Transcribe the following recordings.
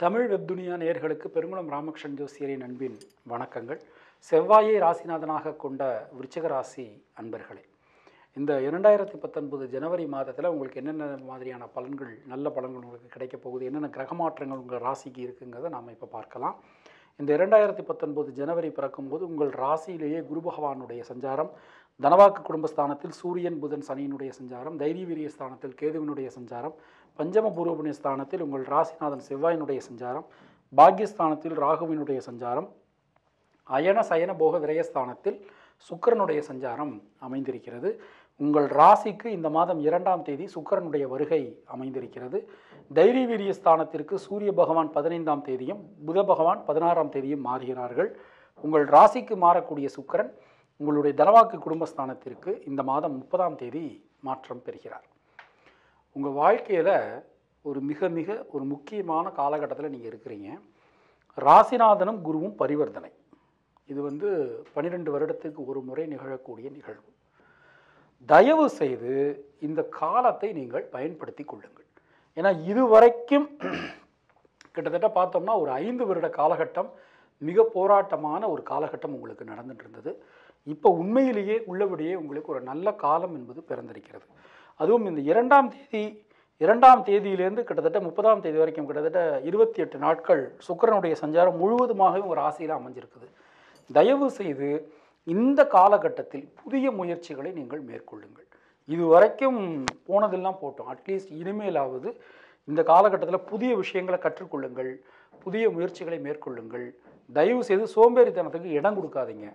தமிழ் வெப்துனியா நேர்களுக்கு பெருங்குளம் ராமகிருஷ்ணன் ஜோசியரின் அன்பின் வணக்கங்கள். செவ்வாயை ராசிநாதனாக கொண்ட விருச்சக ராசி அன்பர்களே இந்த இரண்டாயிரத்தி பத்தொன்பது ஜனவரி மாதத்தில் உங்களுக்கு என்னென்ன மாதிரியான பலன்கள் நல்ல பலன்கள் உங்களுக்கு கிடைக்க போகுது என்னென்ன கிரக மாற்றங்கள் உங்கள் ராசிக்கு இருக்குங்கிறத நாம் இப்போ பார்க்கலாம். இந்த இரண்டாயிரத்தி பத்தொன்பது ஜனவரி பிறக்கும்போது உங்கள் ராசியிலேயே குரு பகவானுடைய சஞ்சாரம் தனவாக்கு குடும்பஸ்தானத்தில் சூரியன் புதன் சனியினுடைய சஞ்சாரம் தைரிய வீரிய ஸ்தானத்தில் கேதுவினுடைய சஞ்சாரம் பஞ்சம பூர்வபுண்ணிய ஸ்தானத்தில் உங்கள் ராசிநாதன் செவ்வாயினுடைய சஞ்சாரம் பாக்யஸ்தானத்தில் ராகுவினுடைய சஞ்சாரம் அயன சயன போக விரயஸ்தானத்தில் சுக்கிரனுடைய சஞ்சாரம் அமைந்திருக்கிறது. உங்கள் ராசிக்கு இந்த மாதம் இரண்டாம் தேதி சுக்கிரனுடைய வருகை அமைந்திருக்கிறது. தைரிய வீரிய ஸ்தானத்திற்கு சூரிய பகவான் பதினைந்தாம் தேதியும் புத பகவான் பதினாறாம் தேதியும் மாறுகிறார்கள். உங்கள் ராசிக்கு மாறக்கூடிய சுக்கிரன் உங்களுடைய தனவாக்கு குடும்பஸ்தானத்திற்கு இந்த மாதம் முப்பதாம் தேதி மாற்றம் பெறுகிறார். உங்கள் வாழ்க்கையில் ஒரு மிக மிக ஒரு முக்கியமான காலகட்டத்தில் நீங்கள் இருக்கிறீங்க. ராசிநாதனும் குருவும் பரிவர்த்தனை. இது வந்து பன்னிரெண்டு வருடத்துக்கு ஒரு முறை நிகழக்கூடிய நிகழ்வு. தயவு செய்து இந்த காலத்தை நீங்கள் பயன்படுத்தி கொள்ளுங்கள். ஏன்னா இதுவரைக்கும் கிட்டத்தட்ட பார்த்தோம்னா ஒரு ஐந்து வருட காலகட்டம் மிக போராட்டமான ஒரு காலகட்டம் உங்களுக்கு நடந்துட்டு இருந்தது இப்போ உண்மையிலேயே உள்ளபடியே உங்களுக்கு ஒரு நல்ல காலம் என்பது பிறந்திருக்கிறது. அதுவும் இந்த இரண்டாம் தேதி இரண்டாம் தேதியிலேருந்து கிட்டத்தட்ட முப்பதாம் தேதி வரைக்கும் கிட்டத்தட்ட இருபத்தி எட்டு நாட்கள் சுக்கிரனுடைய சஞ்சாரம் முழுவதுமாகவே ஒரு ஆசையில் அமைஞ்சிருக்குது. தயவு செய்து இந்த காலகட்டத்தில் புதிய முயற்சிகளை நீங்கள் மேற்கொள்ளுங்கள். இது வரைக்கும் போனதெல்லாம் போட்டோம். அட்லீஸ்ட் இனிமேலாவது இந்த காலகட்டத்தில் புதிய விஷயங்களை கற்றுக்கொள்ளுங்கள். புதிய முயற்சிகளை மேற்கொள்ளுங்கள். தயவு செய்து சோம்பேறித்தனத்துக்கு இடம் கொடுக்காதீங்க.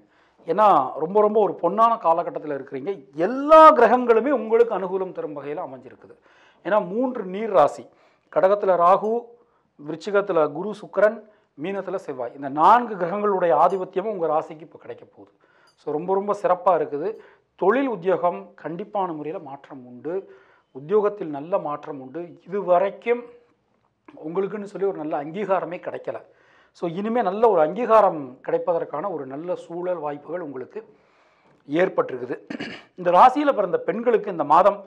ஏன்னா ரொம்ப ரொம்ப ஒரு பொன்னான காலகட்டத்தில் இருக்கிறீங்க. எல்லா கிரகங்களுமே உங்களுக்கு அனுகூலம் தரும் வகையில் அமைஞ்சிருக்குது. ஏன்னா மூன்று நீர் ராசி. கடகத்தில் ராகு விருச்சிகத்தில் குரு சுக்கிரன் மீனத்தில் செவ்வாய். இந்த நான்கு கிரகங்களுடைய ஆதிபத்தியமும் உங்கள் ராசிக்கு இப்போ கிடைக்க போகுது. ஸோ ரொம்ப ரொம்ப சிறப்பாக இருக்குது. தொழில் உத்தியோகம் கண்டிப்பான முறையில் மாற்றம் உண்டு. உத்தியோகத்தில் நல்ல மாற்றம் உண்டு. இது வரைக்கும் உங்களுக்குன்னு சொல்லி ஒரு நல்ல அங்கீகாரமே கிடைக்கல. ஸோ இனிமேல் நல்ல ஒரு அங்கீகாரம் கிடைப்பதற்கான ஒரு நல்ல சூழல் வாய்ப்புகள் உங்களுக்கு ஏற்பட்டிருக்குது. இந்த ராசியில் பிறந்த பெண்களுக்கு இந்த மாதம்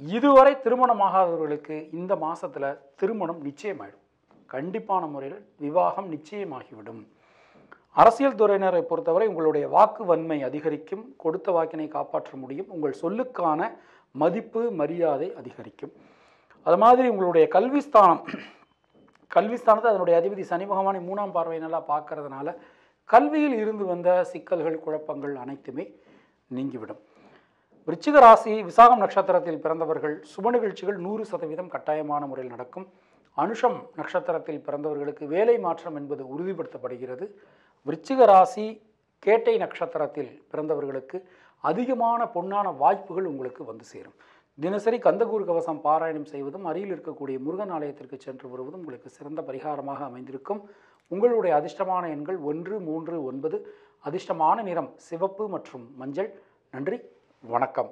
இதுவரை திருமணமாகாதவர்களுக்கு இந்த மாதத்தில் திருமணம் நிச்சயமாயிடும். கண்டிப்பான முறையில் விவாகம் நிச்சயமாகிவிடும். அரசியல் துறையினரை பொறுத்தவரை உங்களுடைய வாக்கு வன்மை அதிகரிக்கும் கொடுத்த வாக்கினை காப்பாற்ற முடியும் உங்கள் சொல்லுக்கான மதிப்பு மரியாதை அதிகரிக்கும். அது மாதிரி உங்களுடைய கல்விஸ்தானம் கல்விஸ்தானத்தை அதனுடைய அதிபதி சனி பகவானை மூணாம் பார்வை நல்லா பார்க்கறதுனால கல்வியில் இருந்து வந்த சிக்கல்கள் குழப்பங்கள் அனைத்துமே நீங்கிவிடும். விருச்சிக ராசி விசாகம் நட்சத்திரத்தில் பிறந்தவர்கள் சுப நிகழ்ச்சிகள் நூறு சதவீதம் கட்டாயமான முறையில் நடக்கும். அனுஷம் நட்சத்திரத்தில் பிறந்தவர்களுக்கு வேலை மாற்றம் என்பது உறுதிப்படுத்தப்படுகிறது. விருச்சிக ராசி கேட்டை நட்சத்திரத்தில் பிறந்தவர்களுக்கு அதிகமான பொன்னான வாய்ப்புகள் உங்களுக்கு வந்து சேரும். தினசரி கந்தகூர் கவசம் பாராயணம் செய்வதும் அருகில் இருக்கக்கூடிய முருகன் ஆலயத்திற்கு சென்று வருவதும் உங்களுக்கு சிறந்த பரிகாரமாக அமைந்திருக்கும். உங்களுடைய அதிர்ஷ்டமான எண்கள் ஒன்று மூன்று ஒன்பது. அதிர்ஷ்டமான நிறம் சிவப்பு மற்றும் மஞ்சள். நன்றி வணக்கம்.